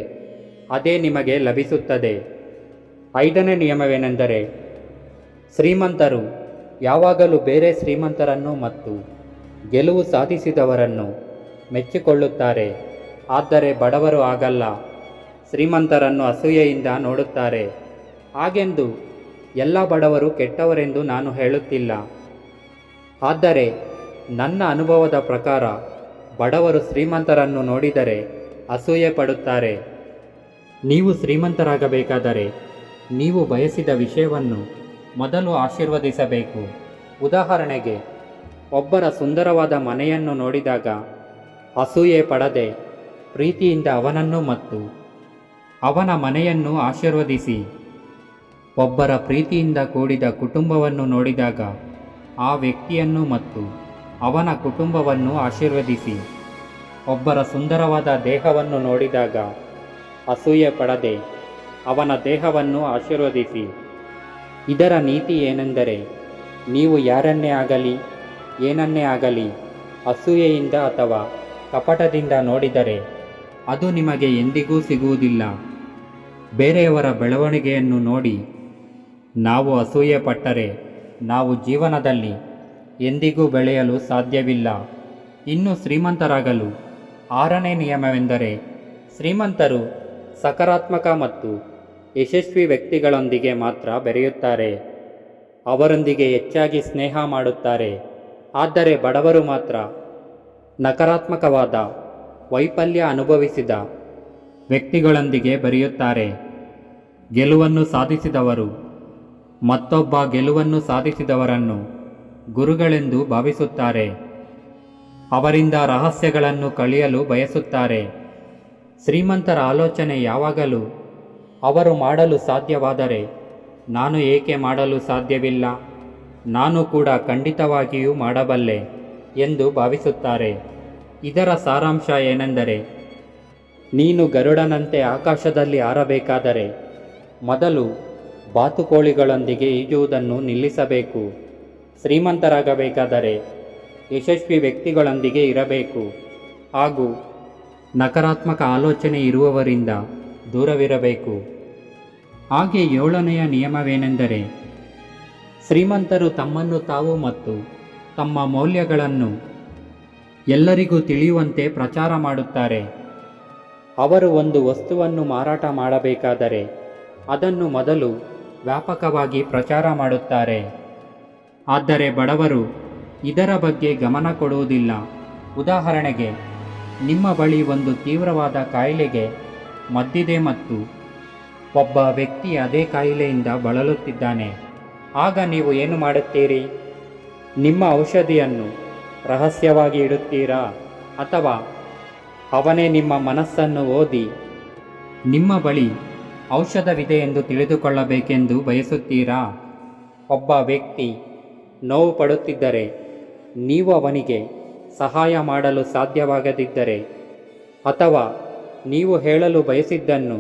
ಅದೇ ನಿಮಗೆ ಲಭಿಸುತ್ತದೆ. ಐದನೇ ನಿಯಮವೇನೆಂದರೆ, ಶ್ರೀಮಂತರು ಯಾವಾಗಲೂ ಬೇರೆ ಶ್ರೀಮಂತರನ್ನು ಮತ್ತು ಗೆಲುವು ಸಾಧಿಸಿದವರನ್ನು ಮೆಚ್ಚಿಕೊಳ್ಳುತ್ತಾರೆ. ಆದರೆ ಬಡವರು ಆಗಲ್ಲ, ಶ್ರೀಮಂತರನ್ನು ಅಸೂಯೆಯಿಂದ ನೋಡುತ್ತಾರೆ. ಹಾಗೆಂದು ಎಲ್ಲ ಬಡವರು ಕೆಟ್ಟವರೆಂದು ನಾನು ಹೇಳುತ್ತಿಲ್ಲ. ಆದರೆ ನನ್ನ ಅನುಭವದ ಪ್ರಕಾರ ಬಡವರು ಶ್ರೀಮಂತರನ್ನು ನೋಡಿದರೆ ಅಸೂಯೆ ಪಡುತ್ತಾರೆ. ನೀವು ಶ್ರೀಮಂತರಾಗಬೇಕಾದರೆ ನೀವು ಬಯಸಿದ ವಿಷಯವನ್ನು ಮೊದಲು ಆಶೀರ್ವದಿಸಬೇಕು. ಉದಾಹರಣೆಗೆ, ಒಬ್ಬರ ಸುಂದರವಾದ ಮನೆಯನ್ನು ನೋಡಿದಾಗ ಅಸೂಯೆ ಪಡದೆ ಪ್ರೀತಿಯಿಂದ ಅವನನ್ನು ಮತ್ತು ಅವನ ಮನೆಯನ್ನು ಆಶೀರ್ವದಿಸಿ. ಒಬ್ಬರ ಪ್ರೀತಿಯಿಂದ ಕೂಡಿದ ಕುಟುಂಬವನ್ನು ನೋಡಿದಾಗ ಆ ವ್ಯಕ್ತಿಯನ್ನು ಮತ್ತು ಅವನ ಕುಟುಂಬವನ್ನು ಆಶೀರ್ವದಿಸಿ. ಒಬ್ಬರ ಸುಂದರವಾದ ದೇಹವನ್ನು ನೋಡಿದಾಗ ಅಸೂಯೆ ಪಡದೆ ಅವನ ದೇಹವನ್ನು ಆಶೀರ್ವದಿಸಿ. ಇದರ ನೀತಿ ಏನೆಂದರೆ ನೀವು ಯಾರನ್ನೇ ಆಗಲಿ, ಏನನ್ನೇ ಆಗಲಿ, ಅಸೂಯೆಯಿಂದ ಅಥವಾ ಕಪಟದಿಂದ ನೋಡಿದರೆ ಅದು ನಿಮಗೆ ಎಂದಿಗೂ ಸಿಗುವುದಿಲ್ಲ. ಬೇರೆಯವರ ಬೆಳವಣಿಗೆಯನ್ನು ನೋಡಿ ನಾವು ಅಸೂಯೆ ಪಟ್ಟರೆ ನಾವು ಜೀವನದಲ್ಲಿ ಎಂದಿಗೂ ಬೆಳೆಯಲು ಸಾಧ್ಯವಿಲ್ಲ. ಇನ್ನು ಶ್ರೀಮಂತರಾಗಲು ಆರನೇ ನಿಯಮವೆಂದರೆ, ಶ್ರೀಮಂತರು ಸಕಾರಾತ್ಮಕ ಮತ್ತು ಯಶಸ್ವಿ ವ್ಯಕ್ತಿಗಳೊಂದಿಗೆ ಮಾತ್ರ ಬೆರೆಯುತ್ತಾರೆ. ಅವರೊಂದಿಗೆ ಹೆಚ್ಚಾಗಿ ಸ್ನೇಹ ಮಾಡುತ್ತಾರೆ. ಆದರೆ ಬಡವರು ಮಾತ್ರ ನಕಾರಾತ್ಮಕವಾದ ವೈಫಲ್ಯ ಅನುಭವಿಸಿದ ವ್ಯಕ್ತಿಗಳೊಂದಿಗೆ ಬೆರೆಯುತ್ತಾರೆ. ಗೆಲುವನ್ನು ಸಾಧಿಸಿದವರು ಮತ್ತೊಬ್ಬ ಗೆಲುವನ್ನು ಸಾಧಿಸಿದವರನ್ನು ಗುರುಗಳೆಂದು ಭಾವಿಸುತ್ತಾರೆ. ಅವರಿಂದ ರಹಸ್ಯಗಳನ್ನು ಕಳಿಯಲು ಬಯಸುತ್ತಾರೆ. ಶ್ರೀಮಂತರ ಆಲೋಚನೆ ಯಾವಾಗಲೂ ಅವರು ಮಾಡಲು ಸಾಧ್ಯವಾದರೆ ನಾನು ಏಕೆ ಮಾಡಲು ಸಾಧ್ಯವಿಲ್ಲ? ನಾನು ಕೂಡ ಖಂಡಿತವಾಗಿಯೂ ಮಾಡಬಲ್ಲೆ ಎಂದು ಭಾವಿಸುತ್ತಾರೆ. ಇದರ ಸಾರಾಂಶ ಏನೆಂದರೆ, ನೀನು ಗರುಡನಂತೆ ಆಕಾಶದಲ್ಲಿ ಹಾರಬೇಕಾದರೆ ಮೊದಲು ಬಾತುಕೋಳಿಗಳೊಂದಿಗೆ ಈಜುವುದನ್ನು ನಿಲ್ಲಿಸಬೇಕು. ಶ್ರೀಮಂತರಾಗಬೇಕಾದರೆ ಯಶಸ್ವಿ ವ್ಯಕ್ತಿಗಳೊಂದಿಗೆ ಇರಬೇಕು. ಹಾಗೂ ನಕಾರಾತ್ಮಕ ಆಲೋಚನೆ ಇರುವವರಿಂದ ದೂರವಿರಬೇಕು. ಹಾಗೆ ಏಳನೆಯ ನಿಯಮವೇನೆಂದರೆ ಶ್ರೀಮಂತರು ತಮ್ಮನ್ನು ತಾವು ಮತ್ತು ತಮ್ಮ ಮೌಲ್ಯಗಳನ್ನು ಎಲ್ಲರಿಗೂ ತಿಳಿಯುವಂತೆ ಪ್ರಚಾರ ಮಾಡುತ್ತಾರೆ. ಅವರು ಒಂದು ವಸ್ತುವನ್ನು ಮಾರಾಟ ಮಾಡಬೇಕಾದರೆ ಅದನ್ನು ಮೊದಲು ವ್ಯಾಪಕವಾಗಿ ಪ್ರಚಾರ ಮಾಡುತ್ತಾರೆ. ಆದರೆ ಬಡವರು ಇದರ ಬಗ್ಗೆ ಗಮನ ಕೊಡುವುದಿಲ್ಲ. ಉದಾಹರಣೆಗೆ, ನಿಮ್ಮ ಬಳಿ ಒಂದು ತೀವ್ರವಾದ ಕಾಯಿಲೆಗೆ ಮದ್ದಿದೆ ಮತ್ತು ಒಬ್ಬ ವ್ಯಕ್ತಿ ಅದೇ ಕಾಯಿಲೆಯಿಂದ ಬಳಲುತ್ತಿದ್ದಾನೆ. ಆಗ ನೀವು ಏನು ಮಾಡುತ್ತೀರಿ? ನಿಮ್ಮ ಔಷಧಿಯನ್ನು ರಹಸ್ಯವಾಗಿ ಇಡುತ್ತೀರಾ? ಅಥವಾ ಅವನೇ ನಿಮ್ಮ ಮನಸ್ಸನ್ನು ಓದಿ ನಿಮ್ಮ ಬಳಿ ಔಷಧವಿದೆ ಎಂದು ತಿಳಿದುಕೊಳ್ಳಬೇಕೆಂದು ಬಯಸುತ್ತೀರಾ? ಒಬ್ಬ ವ್ಯಕ್ತಿ, ನೋವು ಪಡುತ್ತಿದ್ದರೆ ನೀವು ಅವನಿಗೆ ಸಹಾಯ ಮಾಡಲು ಸಾಧ್ಯವಾಗದಿದ್ದರೆ ಅಥವಾ ನೀವು ಹೇಳಲು ಬಯಸಿದ್ದನ್ನು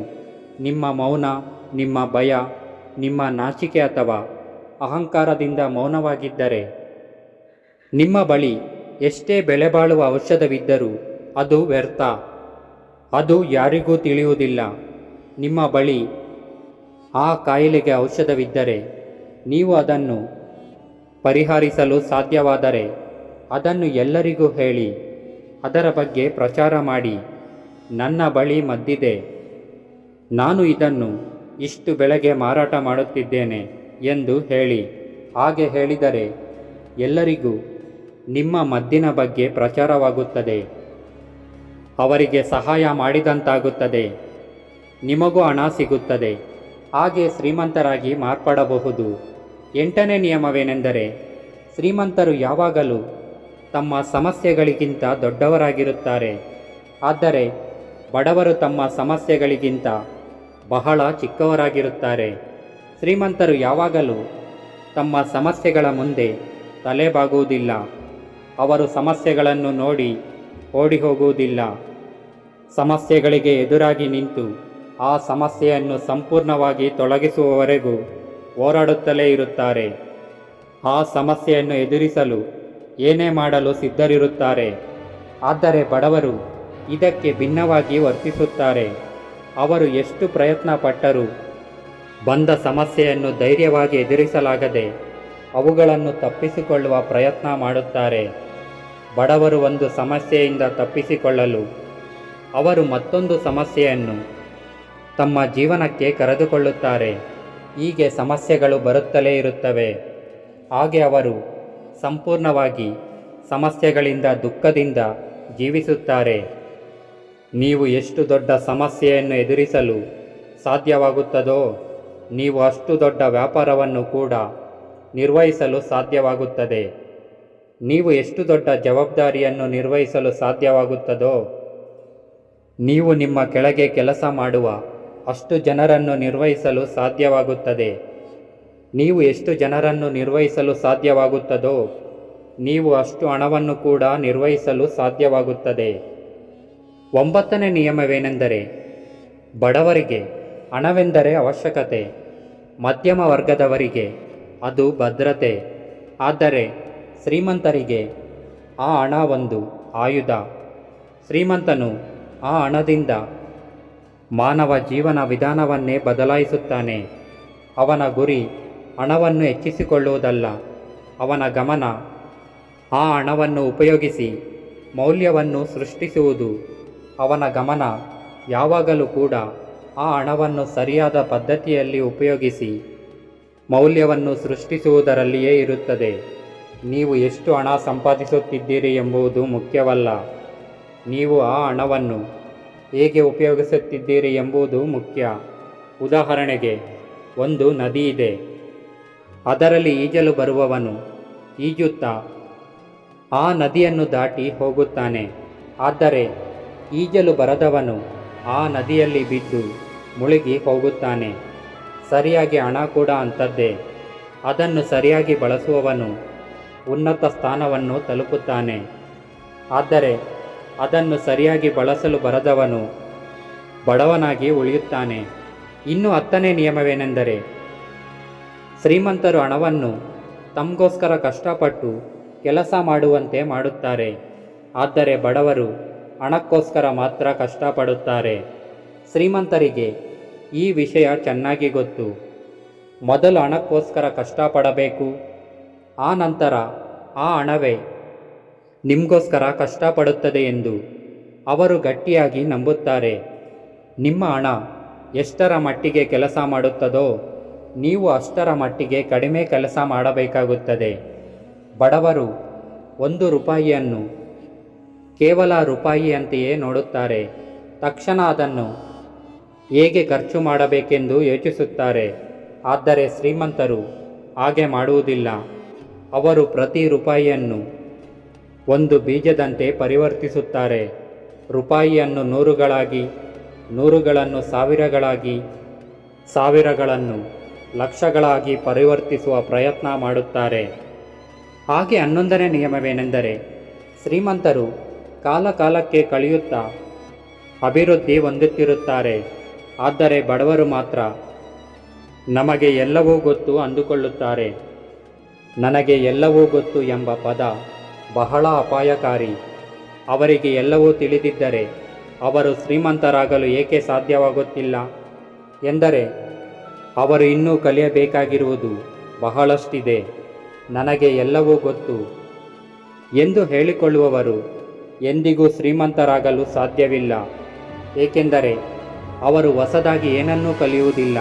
ನಿಮ್ಮ ಮೌನ, ನಿಮ್ಮ ಭಯ, ನಿಮ್ಮ ನಾಚಿಕೆ ಅಥವಾ ಅಹಂಕಾರದಿಂದ ಮೌನವಾಗಿದ್ದರೆ ನಿಮ್ಮ ಬಳಿ ಎಷ್ಟೇ ಬೆಲೆಬಾಳುವ ಔಷಧವಿದ್ದರೂ ಅದು ವ್ಯರ್ಥ. ಅದು ಯಾರಿಗೂ ತಿಳಿಯುವುದಿಲ್ಲ. ನಿಮ್ಮ ಬಳಿ ಆ ಕಾಯಿಲೆಗೆ ಔಷಧವಿದ್ದರೆ ನೀವು ಅದನ್ನು ಪರಿಹರಿಸಲು ಸಾಧ್ಯವಾದರೆ ಅದನ್ನು ಎಲ್ಲರಿಗೂ ಹೇಳಿ, ಅದರ ಬಗ್ಗೆ ಪ್ರಚಾರ ಮಾಡಿ, ನನ್ನ ಬಳಿ ಮದ್ದಿದೆ, ನಾನು ಇದನ್ನು ಇಷ್ಟು ಬೆಳೆಗೆ ಮಾರಾಟ ಮಾಡುತ್ತಿದ್ದೇನೆ ಎಂದು ಹೇಳಿ. ಹಾಗೆ ಹೇಳಿದರೆ ಎಲ್ಲರಿಗೂ ನಿಮ್ಮ ಮದ್ದಿನ ಬಗ್ಗೆ ಪ್ರಚಾರವಾಗುತ್ತದೆ, ಅವರಿಗೆ ಸಹಾಯ ಮಾಡಿದಂತಾಗುತ್ತದೆ. ನಿಮಗೂ ಹಣ ಸಿಗುತ್ತದೆ. ಹಾಗೆ ಶ್ರೀಮಂತರಾಗಿ ಮಾರ್ಪಡಬಹುದು. ಎಂಟನೇ ನಿಯಮವೇನೆಂದರೆ, ಶ್ರೀಮಂತರು ಯಾವಾಗಲೂ ತಮ್ಮ ಸಮಸ್ಯೆಗಳಿಗಿಂತ ದೊಡ್ಡವರಾಗಿರುತ್ತಾರೆ. ಆದರೆ, ಬಡವರು ತಮ್ಮ ಸಮಸ್ಯೆಗಳಿಗಿಂತ ಬಹಳ ಚಿಕ್ಕವರಾಗಿರುತ್ತಾರೆ. ಶ್ರೀಮಂತರು ಯಾವಾಗಲೂ ತಮ್ಮ ಸಮಸ್ಯೆಗಳ ಮುಂದೆ ತಲೆಬಾಗುವುದಿಲ್ಲ. ಅವರು ಸಮಸ್ಯೆಗಳನ್ನು ನೋಡಿ ಓಡಿ ಹೋಗುವುದಿಲ್ಲ ಸಮಸ್ಯೆಗಳಿಗೆ ಎದುರಾಗಿ ನಿಂತು ಆ ಸಮಸ್ಯೆಯನ್ನು ಸಂಪೂರ್ಣವಾಗಿ ತೊಲಗಿಸುವವರೆಗೂ ಹೋರಾಡುತ್ತಲೇ ಇರುತ್ತಾರೆ. ಆ ಸಮಸ್ಯೆಯನ್ನು ಎದುರಿಸಲು ಏನೇ ಮಾಡಲು ಸಿದ್ಧರಿರುತ್ತಾರೆ. ಆದರೆ ಬಡವರು ಇದಕ್ಕೆ ಭಿನ್ನವಾಗಿ ವರ್ತಿಸುತ್ತಾರೆ. ಅವರು ಎಷ್ಟು ಪ್ರಯತ್ನ ಪಟ್ಟರೂ ಬಂದ ಸಮಸ್ಯೆಯನ್ನು ಧೈರ್ಯವಾಗಿ ಎದುರಿಸಲಾಗದೆ ಅವುಗಳನ್ನು ತಪ್ಪಿಸಿಕೊಳ್ಳುವ ಪ್ರಯತ್ನ ಮಾಡುತ್ತಾರೆ. ಬಡವರು ಒಂದು ಸಮಸ್ಯೆಯಿಂದ ತಪ್ಪಿಸಿಕೊಳ್ಳಲು ಅವರು ಮತ್ತೊಂದು ಸಮಸ್ಯೆಯನ್ನು ತಮ್ಮ ಜೀವನಕ್ಕೆ ಕರೆದುಕೊಳ್ಳುತ್ತಾರೆ. ಹೀಗೆ ಸಮಸ್ಯೆಗಳು ಬರುತ್ತಲೇ ಇರುತ್ತವೆ. ಹಾಗೆ ಅವರು ಸಂಪೂರ್ಣವಾಗಿ ಸಮಸ್ಯೆಗಳಿಂದ ದುಃಖದಿಂದ ಜೀವಿಸುತ್ತಾರೆ. ನೀವು ಎಷ್ಟು ದೊಡ್ಡ ಸಮಸ್ಯೆಯನ್ನು ಎದುರಿಸಲು ಸಾಧ್ಯವಾಗುತ್ತದೋ, ನೀವು ಅಷ್ಟು ದೊಡ್ಡ ವ್ಯಾಪಾರವನ್ನು ಕೂಡ ನಿರ್ವಹಿಸಲು ಸಾಧ್ಯವಾಗುತ್ತದೆ. ನೀವು ಎಷ್ಟು ದೊಡ್ಡ ಜವಾಬ್ದಾರಿಯನ್ನು ನಿರ್ವಹಿಸಲು ಸಾಧ್ಯವಾಗುತ್ತದೋ, ನೀವು ನಿಮ್ಮ ಕೆಳಗೆ ಕೆಲಸ ಮಾಡುವ ಅಷ್ಟು ಜನರನ್ನು ನಿರ್ವಹಿಸಲು ಸಾಧ್ಯವಾಗುತ್ತದೆ. ನೀವು ಎಷ್ಟು ಜನರನ್ನು ನಿರ್ವಹಿಸಲು ಸಾಧ್ಯವಾಗುತ್ತದೋ, ನೀವು ಅಷ್ಟು ಹಣವನ್ನು ಕೂಡ ನಿರ್ವಹಿಸಲು ಸಾಧ್ಯವಾಗುತ್ತದೆ. ಒಂಬತ್ತನೇ ನಿಯಮವೇನೆಂದರೆ, ಬಡವರಿಗೆ ಹಣವೆಂದರೆ ಅವಶ್ಯಕತೆ, ಮಧ್ಯಮ ವರ್ಗದವರಿಗೆ ಅದು ಭದ್ರತೆ. ಆದರೆ ಶ್ರೀಮಂತರಿಗೆ ಆ ಹಣ ಒಂದು ಆಯುಧ. ಶ್ರೀಮಂತನು ಆ ಹಣದಿಂದ ಮಾನವ ಜೀವನ ವಿಧಾನವನ್ನೇ ಬದಲಾಯಿಸುತ್ತಾನೆ. ಅವನ ಗುರಿ ಹಣವನ್ನು ಹೆಚ್ಚಿಸಿಕೊಳ್ಳುವುದಲ್ಲ, ಅವನ ಗಮನ ಆ ಹಣವನ್ನು ಉಪಯೋಗಿಸಿ ಮೌಲ್ಯವನ್ನು ಸೃಷ್ಟಿಸುವುದು. ಅವನ ಗಮನ ಯಾವಾಗಲೂ ಕೂಡ ಆ ಹಣವನ್ನು ಸರಿಯಾದ ಪದ್ಧತಿಯಲ್ಲಿ ಉಪಯೋಗಿಸಿ ಮೌಲ್ಯವನ್ನು ಸೃಷ್ಟಿಸುವುದರಲ್ಲಿಯೇ ಇರುತ್ತದೆ. ನೀವು ಎಷ್ಟು ಹಣ ಸಂಪಾದಿಸುತ್ತಿದ್ದೀರಿ ಎಂಬುದು ಮುಖ್ಯವಲ್ಲ. ನೀವು ಆ ಹಣವನ್ನು ಹೇಗೆ ಉಪಯೋಗಿಸುತ್ತಿದ್ದೀರಿ ಎಂಬುದು ಮುಖ್ಯ. ಉದಾಹರಣೆಗೆ, ಒಂದು ನದಿ ಇದೆ. ಅದರಲ್ಲಿ ಈಜಲು ಬರುವವನು ಈಜುತ್ತಾ ಆ ನದಿಯನ್ನು ದಾಟಿ ಹೋಗುತ್ತಾನೆ. ಆದರೆ ಈಜಲು ಬರದವನು ಆ ನದಿಯಲ್ಲಿ ಬಿದ್ದು ಮುಳುಗಿ ಹೋಗುತ್ತಾನೆ. ಸರಿಯಾಗಿ ಹಣ ಕೂಡ ಅಂಥದ್ದೇ ಅದನ್ನು ಸರಿಯಾಗಿ ಬಳಸುವವನು ಉನ್ನತ ಸ್ಥಾನವನ್ನು ತಲುಪುತ್ತಾನೆ. ಆದರೆ ಅದನ್ನು ಸರಿಯಾಗಿ ಬಳಸಲು ಬರದವನು ಬಡವನಾಗಿ ಉಳಿಯುತ್ತಾನೆ. ಇನ್ನು ಹತ್ತನೇ ನಿಯಮವೇನೆಂದರೆ, ಶ್ರೀಮಂತರು ಹಣವನ್ನು ತಮಗೋಸ್ಕರ ಕಷ್ಟಪಟ್ಟು ಕೆಲಸ ಮಾಡುವಂತೆ ಮಾಡುತ್ತಾರೆ. ಆದರೆ ಬಡವರು ಹಣಕ್ಕೋಸ್ಕರ ಮಾತ್ರ ಕಷ್ಟಪಡುತ್ತಾರೆ. ಶ್ರೀಮಂತರಿಗೆ ಈ ವಿಷಯ ಚೆನ್ನಾಗಿ ಗೊತ್ತು. ಮೊದಲು ಹಣಕ್ಕೋಸ್ಕರ ಕಷ್ಟಪಡಬೇಕು, ಆ ನಂತರ ಆ ಹಣವೇ ನಿಮಗೋಸ್ಕರ ಕಷ್ಟಪಡುತ್ತದೆ ಎಂದು ಅವರು ಗಟ್ಟಿಯಾಗಿ ನಂಬುತ್ತಾರೆ. ನಿಮ್ಮ ಹಣ ಎಷ್ಟರ ಮಟ್ಟಿಗೆ ಕೆಲಸ ಮಾಡುತ್ತದೋ, ನೀವು ಅಷ್ಟರ ಮಟ್ಟಿಗೆ ಕಡಿಮೆ ಕೆಲಸ ಮಾಡಬೇಕಾಗುತ್ತದೆ. ಬಡವರು ಒಂದು ರೂಪಾಯಿಯನ್ನು ಕೇವಲ ರೂಪಾಯಿಯಂತೆಯೇ ನೋಡುತ್ತಾರೆ. ತಕ್ಷಣ ಅದನ್ನು ಹೇಗೆ ಖರ್ಚು ಮಾಡಬೇಕೆಂದು ಯೋಚಿಸುತ್ತಾರೆ. ಆದರೆ ಶ್ರೀಮಂತರು ಹಾಗೆ ಮಾಡುವುದಿಲ್ಲ. ಅವರು ಪ್ರತಿ ರೂಪಾಯಿಯನ್ನು ಒಂದು ಬೀಜದಂತೆ ಪರಿವರ್ತಿಸುತ್ತಾರೆ. ರೂಪಾಯಿಯನ್ನು ನೂರುಗಳಾಗಿ, ನೂರುಗಳನ್ನು ಸಾವಿರಗಳಾಗಿ, ಸಾವಿರಗಳನ್ನು ಲಕ್ಷಗಳಾಗಿ ಪರಿವರ್ತಿಸುವ ಪ್ರಯತ್ನ ಮಾಡುತ್ತಾರೆ. ಹಾಗೆ ಹನ್ನೊಂದನೇ ನಿಯಮವೇನೆಂದರೆ, ಶ್ರೀಮಂತರು ಕಾಲಕಾಲಕ್ಕೆ ಕಳೆಯುತ್ತಾ ಅಭಿವೃದ್ಧಿ ಹೊಂದುತ್ತಿರುತ್ತಾರೆ. ಆದರೆ ಬಡವರು ಮಾತ್ರ ನಮಗೆ ಎಲ್ಲವೂ ಗೊತ್ತು ಅಂದುಕೊಳ್ಳುತ್ತಾರೆ. ನನಗೆ ಎಲ್ಲವೂ ಗೊತ್ತು ಎಂಬ ಪದ ಬಹಳ ಅಪಾಯಕಾರಿ. ಅವರಿಗೆ ಎಲ್ಲವೂ ತಿಳಿದಿದ್ದರೆ ಅವರು ಶ್ರೀಮಂತರಾಗಲು ಏಕೆ ಸಾಧ್ಯವಾಗುತ್ತಿಲ್ಲ? ಎಂದರೆ, ಅವರು ಇನ್ನೂ ಕಲಿಯಬೇಕಾಗಿರುವುದು ಬಹಳಷ್ಟಿದೆ. ನನಗೆ ಎಲ್ಲವೂ ಗೊತ್ತು. ಎಂದು ಹೇಳಿಕೊಳ್ಳುವವರು ಎಂದಿಗೂ ಶ್ರೀಮಂತರಾಗಲು ಸಾಧ್ಯವಿಲ್ಲ. ಏಕೆಂದರೆ, ಅವರು ಹೊಸದಾಗಿ ಏನನ್ನೂ ಕಲಿಯುವುದಿಲ್ಲ.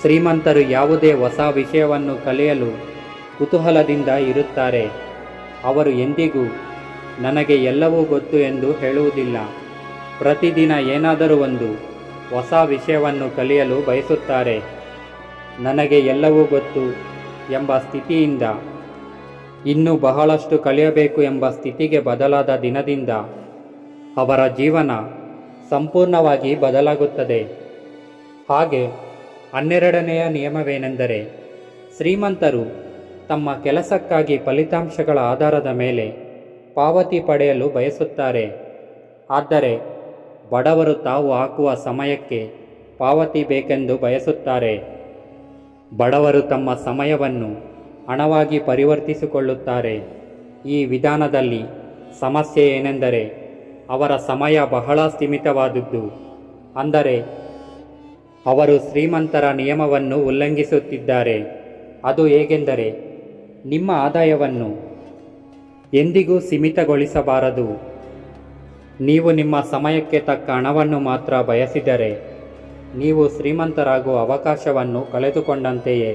ಶ್ರೀಮಂತರು ಯಾವುದೇ ಹೊಸ ವಿಷಯವನ್ನು ಕಲಿಯಲು ಕುತೂಹಲದಿಂದ ಇರುತ್ತಾರೆ. ಅವರು ಎಂದಿಗೂ ನನಗೆ ಎಲ್ಲವೂ ಗೊತ್ತು ಎಂದು ಹೇಳುವುದಿಲ್ಲ. ಪ್ರತಿದಿನ ಏನಾದರೂ ಒಂದು ಹೊಸ ವಿಷಯವನ್ನು ಕಲಿಯಲು ಬಯಸುತ್ತಾರೆ. ನನಗೆ ಎಲ್ಲವೂ ಗೊತ್ತು ಎಂಬ ಸ್ಥಿತಿಯಿಂದ, ಇನ್ನೂ ಬಹಳಷ್ಟು ಕಲಿಯಬೇಕು ಎಂಬ ಸ್ಥಿತಿಗೆ ಬದಲಾದ ದಿನದಿಂದ ಅವರ ಜೀವನ ಸಂಪೂರ್ಣವಾಗಿ ಬದಲಾಗುತ್ತದೆ. ಹಾಗೆ ಹನ್ನೆರಡನೆಯ ನಿಯಮವೇನೆಂದರೆ, ಶ್ರೀಮಂತರು ತಮ್ಮ ಕೆಲಸಕ್ಕಾಗಿ ಫಲಿತಾಂಶಗಳ ಆಧಾರದ ಮೇಲೆ ಪಾವತಿ ಪಡೆಯಲು ಬಯಸುತ್ತಾರೆ. ಆದರೆ ಬಡವರು ತಾವು ಹಾಕುವ ಸಮಯಕ್ಕೆ ಪಾವತಿ ಬೇಕೆಂದು ಬಯಸುತ್ತಾರೆ. ಬಡವರು ತಮ್ಮ ಸಮಯವನ್ನು ಹಣವಾಗಿ ಪರಿವರ್ತಿಸಿಕೊಳ್ಳುತ್ತಾರೆ. ಈ ವಿಧಾನದಲ್ಲಿ ಸಮಸ್ಯೆ ಏನೆಂದರೆ ಅವರ ಸಮಯ ಬಹಳ ಸೀಮಿತವಾದದ್ದು. ಅಂದರೆ ಅವರು ಶ್ರೀಮಂತರ ನಿಯಮವನ್ನು ಉಲ್ಲಂಘಿಸುತ್ತಿದ್ದಾರೆ. ಅದು ಹೇಗೆಂದರೆ ನಿಮ್ಮ ಆದಾಯವನ್ನು ಎಂದಿಗೂ ಸೀಮಿತಗೊಳಿಸಬಾರದು. ನೀವು ನಿಮ್ಮ ಸಮಯಕ್ಕೆ ತಕ್ಕ ಹಣವನ್ನು ಮಾತ್ರ ಬಯಸಿದರೆ ನೀವು ಶ್ರೀಮಂತರಾಗುವ ಅವಕಾಶವನ್ನು ಕಳೆದುಕೊಂಡಂತೆಯೇ.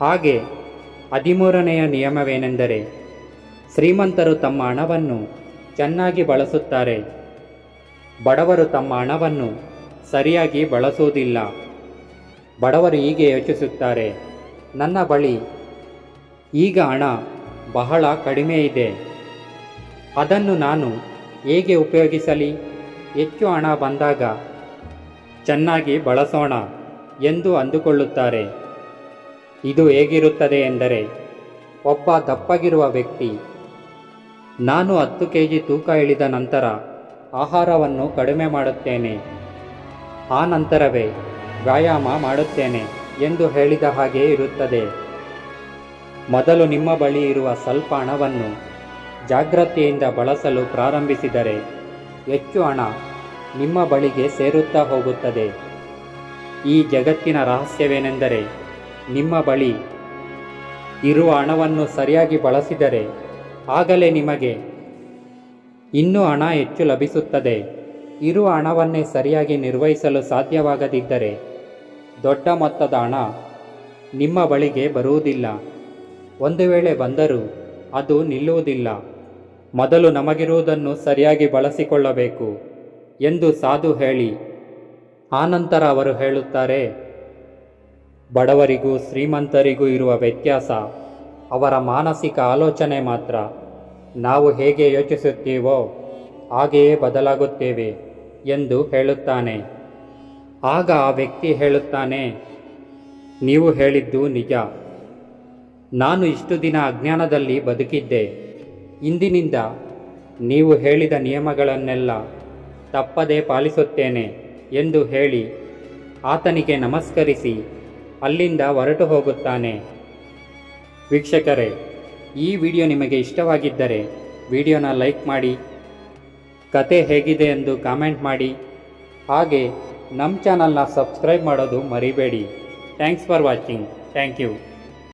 ಹಾಗೆ ಹದಿಮೂರನೆಯ ನಿಯಮವೇನೆಂದರೆ ಶ್ರೀಮಂತರು ತಮ್ಮ ಹಣವನ್ನು ಚೆನ್ನಾಗಿ ಬಳಸುತ್ತಾರೆ. ಬಡವರು ತಮ್ಮ ಹಣವನ್ನು ಸರಿಯಾಗಿ ಬಳಸುವುದಿಲ್ಲ. ಬಡವರು ಹೀಗೆ ಯೋಚಿಸುತ್ತಾರೆ, ನನ್ನ ಬಳಿ ಈಗ ಹಣ ಬಹಳ ಕಡಿಮೆ ಇದೆ. ಅದನ್ನು ನಾನು ಹೇಗೆ ಉಪಯೋಗಿಸಲಿ? ಹೆಚ್ಚು ಹಣ ಬಂದಾಗ ಚೆನ್ನಾಗಿ ಬಳಸೋಣ ಎಂದು ಅಂದುಕೊಳ್ಳುತ್ತಾರೆ. ಇದು ಹೇಗಿರುತ್ತದೆ ಎಂದರೆ, ಒಬ್ಬ ದಪ್ಪಗಿರುವ ವ್ಯಕ್ತಿ, ನಾನು ಹತ್ತು ಕೆ ಜಿ ತೂಕ ಇಳಿದ ನಂತರ ಆಹಾರವನ್ನು ಕಡಿಮೆ ಮಾಡುತ್ತೇನೆ. ಆ ನಂತರವೇ ವ್ಯಾಯಾಮ ಮಾಡುತ್ತೇನೆ ಎಂದು ಹೇಳಿದ ಹಾಗೆ ಇರುತ್ತದೆ. ಮೊದಲು ನಿಮ್ಮ ಬಳಿ ಇರುವ ಸ್ವಲ್ಪ ಹಣವನ್ನು ಜಾಗ್ರತೆಯಿಂದ ಬಳಸಲು ಪ್ರಾರಂಭಿಸಿದರೆ ಹೆಚ್ಚು ಹಣ ನಿಮ್ಮ ಬಳಿಗೆ ಸೇರುತ್ತಾ ಹೋಗುತ್ತದೆ. ಈ ಜಗತ್ತಿನ ರಹಸ್ಯವೇನೆಂದರೆ ನಿಮ್ಮ ಬಳಿ ಇರುವ ಹಣವನ್ನು ಸರಿಯಾಗಿ ಬಳಸಿದರೆ ಆಗಲೇ ನಿಮಗೆ ಇನ್ನೂ ಹಣ ಹೆಚ್ಚು ಲಭಿಸುತ್ತದೆ. ಇರುವ ಹಣವನ್ನೇ ಸರಿಯಾಗಿ ನಿರ್ವಹಿಸಲು ಸಾಧ್ಯವಾಗದಿದ್ದರೆ ದೊಡ್ಡ ಮೊತ್ತದ ಹಣ ನಿಮ್ಮ ಬಳಿಗೆ ಬರುವುದಿಲ್ಲ. ಒಂದು ವೇಳೆ ಬಂದರೂ ಅದು ನಿಲ್ಲುವುದಿಲ್ಲ. ಮೊದಲು ನಮಗಿರುವುದನ್ನು ಸರಿಯಾಗಿ ಬಳಸಿಕೊಳ್ಳಬೇಕು ಎಂದು ಸಾಧು ಹೇಳಿ. ಆನಂತರ ಅವರು ಹೇಳುತ್ತಾರೆ, ಬಡವರಿಗೂ ಶ್ರೀಮಂತರಿಗೂ ಇರುವ ವ್ಯತ್ಯಾಸ, ಅವರ ಮಾನಸಿಕ ಆಲೋಚನೆ ಮಾತ್ರ. ನಾವು ಹೇಗೆ ಯೋಚಿಸುತ್ತೀವೋ ಹಾಗೆಯೇ ಬದಲಾಗುತ್ತೇವೆ ಎಂದು ಹೇಳುತ್ತಾನೆ. ಆಗ ಆ ವ್ಯಕ್ತಿ ಹೇಳುತ್ತಾನೆ, ನೀವು ಹೇಳಿದ್ದು ನಿಜ. ನಾನು ಇಷ್ಟು ದಿನ ಅಜ್ಞಾನದಲ್ಲಿ ಬದುಕಿದ್ದೆ. ಇಂದಿನಿಂದ ನೀವು ಹೇಳಿದ ನಿಯಮಗಳನ್ನೆಲ್ಲ ತಪ್ಪದೇ ಪಾಲಿಸುತ್ತೇನೆ ಎಂದು ಹೇಳಿ ಆತನಿಗೆ ನಮಸ್ಕರಿಸಿ ಅಲ್ಲಿಂದ ಹೊರಟು ಹೋಗುತ್ತಾನೆ. ವೀಕ್ಷಕರೇ, ಈ ವಿಡಿಯೋ ನಿಮಗೆ ಇಷ್ಟವಾಗಿದ್ದರೆ ವಿಡಿಯೋನ ಲೈಕ್ ಮಾಡಿ, ಕತೆ ಹೇಗಿದೆ ಎಂದು ಕಾಮೆಂಟ್ ಮಾಡಿ, ಹಾಗೆ ನಮ್ಮ ಚಾನಲ್ನ ಸಬ್ಸ್ಕ್ರೈಬ್ ಮಾಡೋದು ಮರಿಬೇಡಿ. Thanks for watching. Thank you.